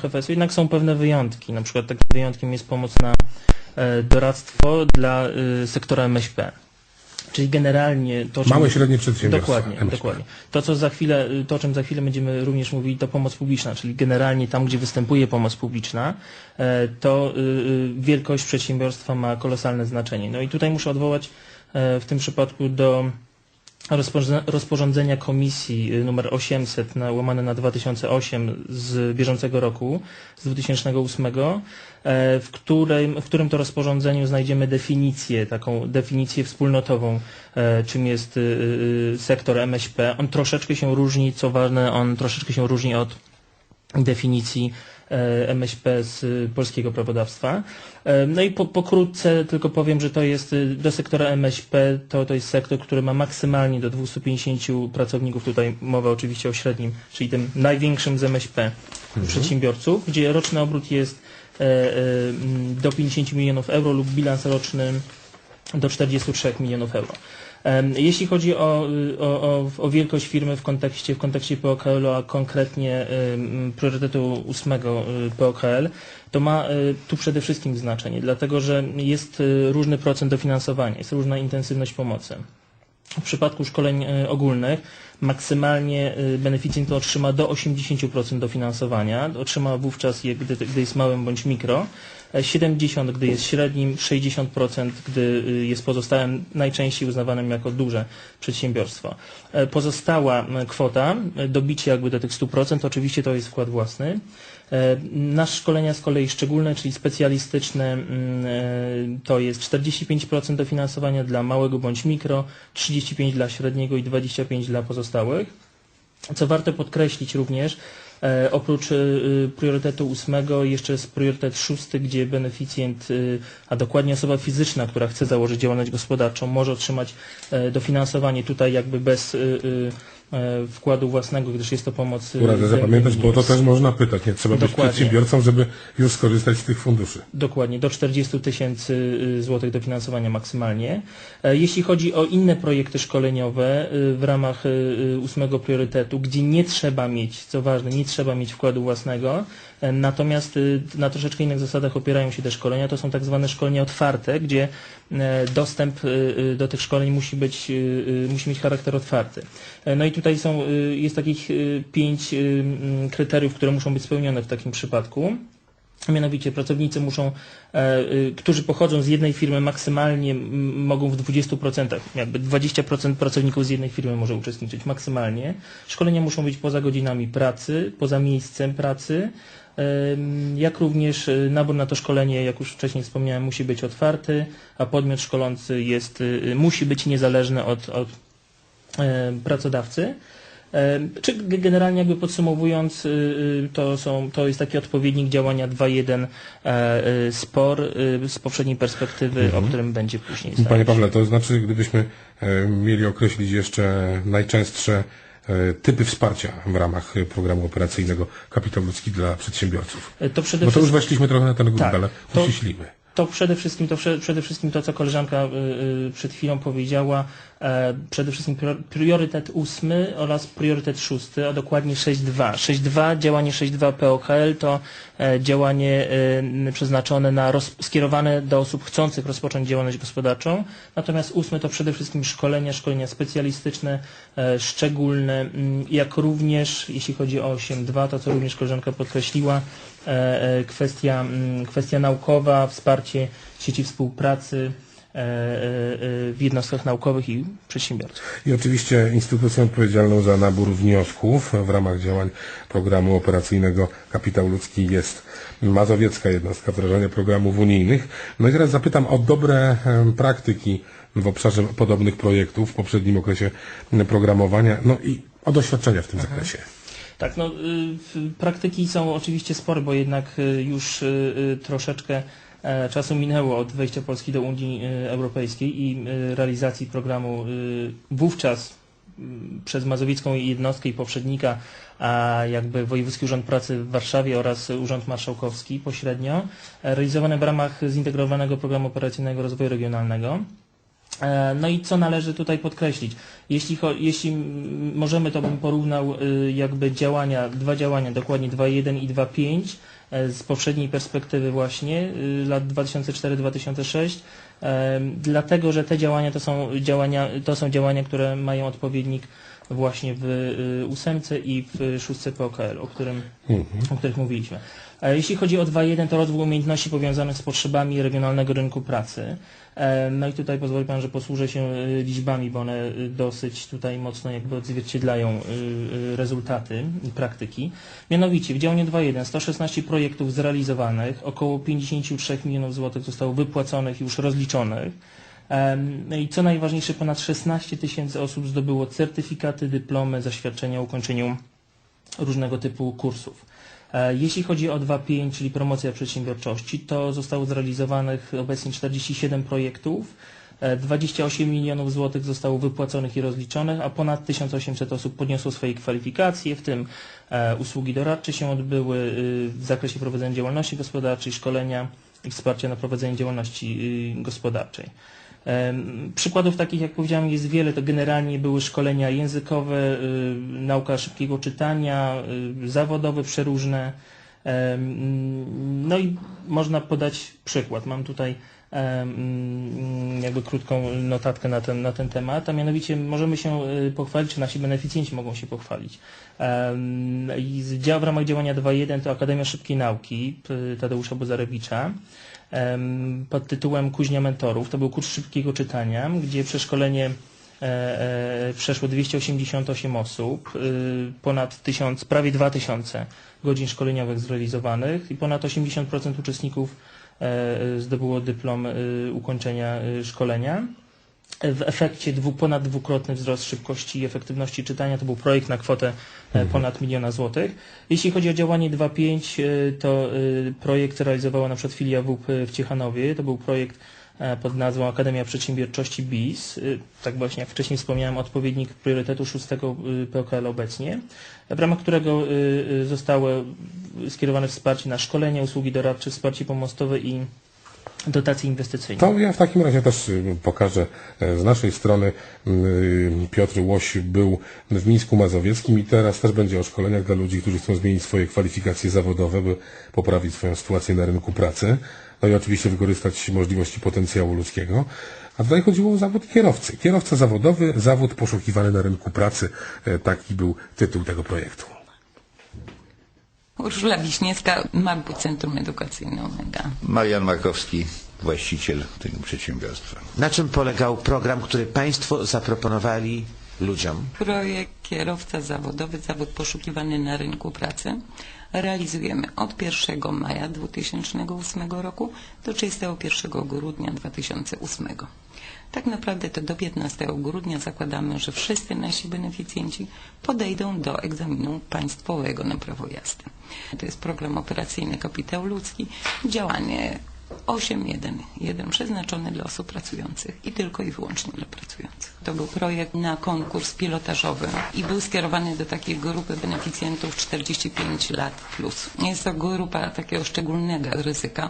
HFS-u, jednak są pewne wyjątki. Na przykład takim wyjątkiem jest pomoc na e, doradztwo dla e, sektora MŚP. Czyli generalnie to, czym- Małe średnie przedsiębiorstwa. Dokładnie, MŚP. dokładnie. To, co za chwilę, to, o czym za chwilę będziemy również mówili, to pomoc publiczna, czyli generalnie tam, gdzie występuje pomoc publiczna, e, to wielkość przedsiębiorstwa ma kolosalne znaczenie. No i tutaj muszę odwołać e, w tym przypadku do rozporządzenia komisji y, numer 800 na, łamane na 2008 z bieżącego roku, z 2008, e, w którym, w którym to rozporządzeniu znajdziemy definicję, taką definicję wspólnotową, e, czym jest y, y, sektor MŚP. On troszeczkę się różni, co ważne, on troszeczkę się różni od definicji MŚP z y, polskiego prawodawstwa. E, No i po, pokrótce tylko powiem, że to jest y, do sektora MŚP, to, to jest sektor, który ma maksymalnie do 250 pracowników, tutaj mowa oczywiście o średnim, czyli tym największym z MŚP przedsiębiorców, gdzie roczny obrót jest e, e, do 50 milionów euro lub bilans roczny do 43 milionów euro. Jeśli chodzi o, y, o, o, wielkość firmy w kontekście, w kontekście POKL, a konkretnie priorytetu ósmego y, POKL, to ma y, tu przede wszystkim znaczenie, dlatego że jest różny procent dofinansowania, jest różna intensywność pomocy. W przypadku szkoleń ogólnych maksymalnie beneficjent otrzyma do 80% dofinansowania. Otrzyma wówczas gdy, gdy jest małym bądź mikro. E, 70 gdy jest średnim, 60% gdy y, jest pozostałym, najczęściej uznawanym jako duże przedsiębiorstwo. E, Pozostała kwota, e, dobicie jakby do tych 100%, oczywiście to jest wkład własny. E, Nasze szkolenia z kolei szczególne, czyli specjalistyczne, to jest 45% dofinansowania dla małego bądź mikro, 35% dla średniego i 25% dla pozostałych. Co warto podkreślić również, oprócz e, priorytetu ósmego jeszcze jest priorytet szósty, gdzie beneficjent, e, a dokładnie osoba fizyczna, która chce założyć działalność gospodarczą, może otrzymać e, dofinansowanie tutaj jakby bez e, e, e, wkładu własnego, gdyż jest to pomoc. e, Radzę z- zapamiętać, bo to też można pytać. Nie trzeba być Dokładnie. przedsiębiorcą, żeby już skorzystać z tych funduszy. Dokładnie, do 40 tysięcy y, złotych dofinansowania maksymalnie. E, Jeśli chodzi o inne projekty szkoleniowe w ramach ósmego priorytetu, gdzie nie trzeba mieć, co ważne, nie trzeba mieć wkładu własnego, e, natomiast na troszeczkę innych zasadach opierają się te szkolenia, to są tak zwane szkolenia otwarte, gdzie e, dostęp do tych szkoleń musi być, musi mieć charakter otwarty. E, No i tutaj są, y, jest takich y, pięć y, mm, kryteriów, które muszą być spełnione w takim przypadku. Mianowicie pracownicy muszą, e, którzy pochodzą z jednej firmy maksymalnie mogą w 20%, jakby 20% pracowników z jednej firmy może uczestniczyć maksymalnie. Szkolenia muszą być poza godzinami pracy, poza miejscem pracy. Em, Jak również y, nabór na to szkolenie, jak już wcześniej wspomniałem, musi być otwarty, a podmiot szkolący jest, musi być niezależny od, od e, pracodawcy. E, Czy generalnie jakby podsumowując, y, y, to, są, to jest taki odpowiednik działania 2.1 e, y, SPOR z poprzedniej perspektywy, o którym będzie później. Panie. Pawle, to znaczy, gdybyśmy e, mieli określić jeszcze najczęstsze e, typy wsparcia w ramach e, programu operacyjnego Kapitał Ludzki dla przedsiębiorców. E, To przede Bo to już weszliśmy trochę na ten grunt, Tak, ale to- uściślimy. To przede wszystkim to, prze- przede wszystkim to co koleżanka przed chwilą powiedziała, e, przede wszystkim prior- priorytet ósmy oraz priorytet szósty, a dokładnie 6.2. 6.2, działanie 6.2 POKL to e, działanie e, przeznaczone na skierowane do osób chcących rozpocząć działalność gospodarczą. Natomiast ósmy to przede wszystkim szkolenia, szkolenia specjalistyczne, e, szczególne, mm, jak również, jeśli chodzi o 8.2, to co również koleżanka podkreśliła, e, e, kwestia, mm, kwestia naukowa, wsparcie sieci współpracy e, e, e, w jednostkach naukowych i przedsiębiorców. I oczywiście instytucją odpowiedzialną za nabór wniosków w ramach działań programu operacyjnego Kapitał Ludzki jest Mazowiecka Jednostka Wdrażania Programów Unijnych. No i teraz zapytam o dobre praktyki w obszarze podobnych projektów w poprzednim okresie programowania, no i o doświadczenia w tym zakresie. Tak, no, y, praktyki są oczywiście spore, bo jednak y, już y, troszeczkę e, czasu minęło od wejścia Polski do Unii y, Europejskiej i y, realizacji programu wówczas przez Mazowiecką jednostkę i poprzednika, a jakby Wojewódzki Urząd Pracy w Warszawie oraz Urząd Marszałkowski pośrednio, e, realizowane w ramach zintegrowanego programu operacyjnego rozwoju regionalnego. E, No i co należy tutaj podkreślić? Jeśli, jeśli możemy, to bym porównał jakby działania, dwa działania, dokładnie 2.1 i 2.5 e, z poprzedniej perspektywy właśnie, y, lat 2004-2006, e, dlatego, że te działania to są działania, to są działania, które mają odpowiednik właśnie w y, ósemce i w szóstce POKL, o, którym, o których mówiliśmy. E, Jeśli chodzi o 2.1, to rozwój umiejętności powiązanych z potrzebami regionalnego rynku pracy. E, No i tutaj pozwoli Pan, że posłużę się y, liczbami, bo one y, dosyć tutaj mocno jakby odzwierciedlają rezultaty i praktyki. Mianowicie w działaniu 2.1 116 projektów zrealizowanych, około 53 milionów złotych zostało wypłaconych i już rozliczonych. No i co najważniejsze, ponad 16 tysięcy osób zdobyło certyfikaty, dyplomy, zaświadczenia o ukończeniu różnego typu kursów. E, Jeśli chodzi o 2.5, czyli promocja przedsiębiorczości, to zostało zrealizowanych obecnie 47 projektów, e, 28 milionów złotych zostało wypłaconych i rozliczonych, a ponad 1800 osób podniosło swoje kwalifikacje, w tym e, usługi doradcze się odbyły y, w zakresie prowadzenia działalności gospodarczej, szkolenia i wsparcia na prowadzenie działalności y, gospodarczej. Przykładów takich, jak powiedziałem, jest wiele. To generalnie były szkolenia językowe, y, nauka szybkiego czytania, y, zawodowe, przeróżne. No i można podać przykład. Mam tutaj jakby krótką notatkę na ten, na ten temat, a mianowicie możemy się y, pochwalić, czy nasi beneficjenci mogą się pochwalić. I w ramach działania 2.1 to Akademia Szybkiej Nauki Tadeusza Bozarewicza pod tytułem Kuźnia Mentorów. To był kurs szybkiego czytania, gdzie przeszkolenie e, e, przeszło 288 osób, y, ponad 1000, prawie 2000 godzin szkoleniowych zrealizowanych i ponad 80% uczestników e, zdobyło dyplom y, ukończenia y, szkolenia. W efekcie dwu, ponad dwukrotny wzrost szybkości i efektywności czytania. To był projekt na kwotę e, ponad miliona złotych. Jeśli chodzi o działanie 2.5, e, to e, projekt realizowała na przykład filia WUP w Ciechanowie. To był projekt pod nazwą Akademia Przedsiębiorczości BIS. Tak właśnie jak wcześniej wspomniałem, odpowiednik priorytetu szóstego e, POKL obecnie, w ramach którego zostało skierowane wsparcie na szkolenia, usługi doradcze, wsparcie pomostowe i dotacje inwestycyjne. To ja w takim razie też y, pokażę e, z naszej strony. Y, Piotr Łoś był w Mińsku Mazowieckim i teraz też będzie o szkoleniach dla ludzi, którzy chcą zmienić swoje kwalifikacje zawodowe, by poprawić swoją sytuację na rynku pracy. No i oczywiście wykorzystać możliwości potencjału ludzkiego. A tutaj chodziło o zawód kierowcy. Kierowca zawodowy, zawód poszukiwany na rynku pracy. E, Taki był tytuł tego projektu. Urszula Wiśniewska, Magbu Centrum Edukacyjne Omega. Marian Markowski, właściciel tego przedsiębiorstwa. Na czym polegał program, który Państwo zaproponowali ludziom? Projekt kierowca zawodowy, zawód poszukiwany na rynku pracy realizujemy od 1 maja 2008 roku do 31 grudnia 2008. Tak naprawdę to do 15 grudnia zakładamy, że wszyscy nasi beneficjenci podejdą do egzaminu państwowego na prawo jazdy. To jest program operacyjny Kapitał Ludzki, działanie 8.1.1 przeznaczony dla osób pracujących i tylko i wyłącznie dla pracujących. To był projekt na konkurs pilotażowy i był skierowany do takiej grupy beneficjentów 45 lat plus. Jest to grupa takiego szczególnego ryzyka,